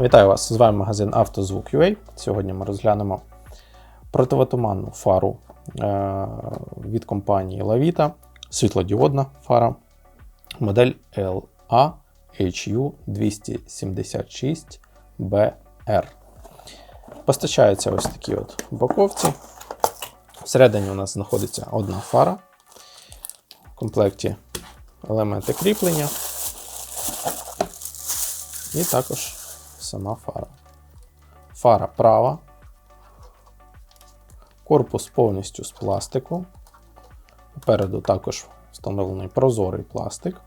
Вітаю вас! З вами магазин «Автозвук.UA». Сьогодні ми розглянемо противотуманну фару е, від компанії Lavita, світлодіодна фара, модель LA-HU276BR. Постачаються ось такі от упаковці. Всередині у нас знаходиться одна фара. В комплекті елементи кріплення. І також сама фара. Фара права. Корпус повністю з пластику. Попереду також встановлений прозорий пластик.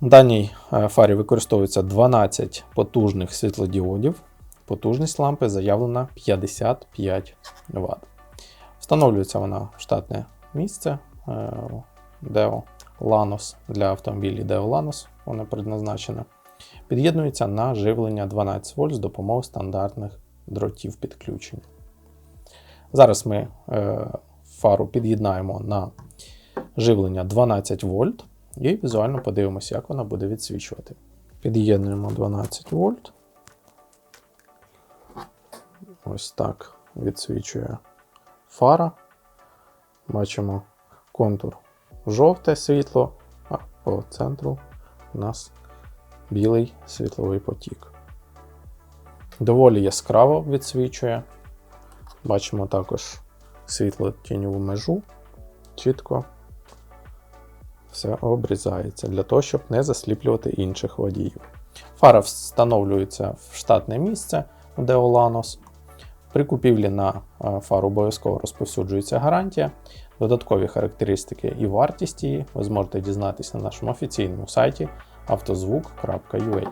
В даній е, фарі використовується 12 потужних світлодіодів. Потужність лампи заявлена 55 Вт. Встановлюється вона в штатне місце е, Deo Lanos для автомобілів Deo Lanos. Вона предназначена. Під'єднується на живлення 12 вольт з допомогою стандартних дротів підключення. Зараз ми е, фару під'єднаємо на живлення 12 вольт і візуально подивимося, як вона буде відсвічувати. Під'єднуємо 12 вольт. Ось так відсвічує фара. Бачимо контур жовте світло, а по центру у нас білий світловий потік. Доволі яскраво відсвічує. Бачимо також світло тіньову межу. Чітко все обрізається для того, щоб не засліплювати інших водіїв. Фара встановлюється в штатне місце у Deolanos. При купівлі на е, фару обов'язково розповсюджується гарантія. Додаткові характеристики і вартість її ви зможете дізнатися на нашому офіційному сайті автозвук.ua